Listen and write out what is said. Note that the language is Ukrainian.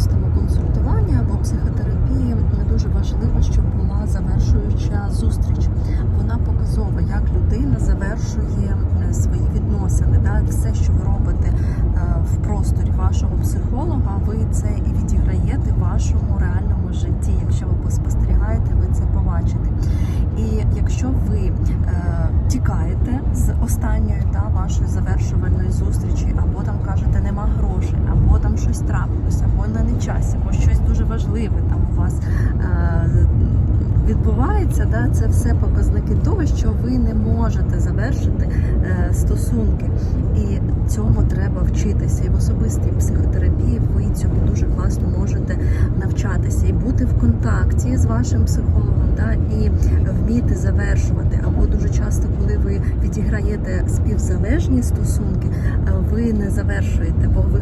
особистому консультуванні або психотерапії дуже важливо, щоб була завершуюча зустріч. Вона показова, як людина завершує е, свої відносини. Так? Все, що ви робите е, в просторі вашого психолога, ви це і відіграєте в вашому реальному житті. Якщо ви поспостерігаєте, ви це побачите. І якщо ви е, тікаєте з останньої та вашої завершувальної зустрічі, або часі, або щось дуже важливе там у вас е, відбувається, да, це все показники того, що ви не можете завершити е, стосунки. І цьому треба вчитися. І в особистій психотерапії ви цьому дуже класно можете навчатися і бути в контакті з вашим психологом, да, і вміти завершувати. Або дуже часто, коли ви відіграєте співзалежні стосунки, е, ви не завершуєте, бо ви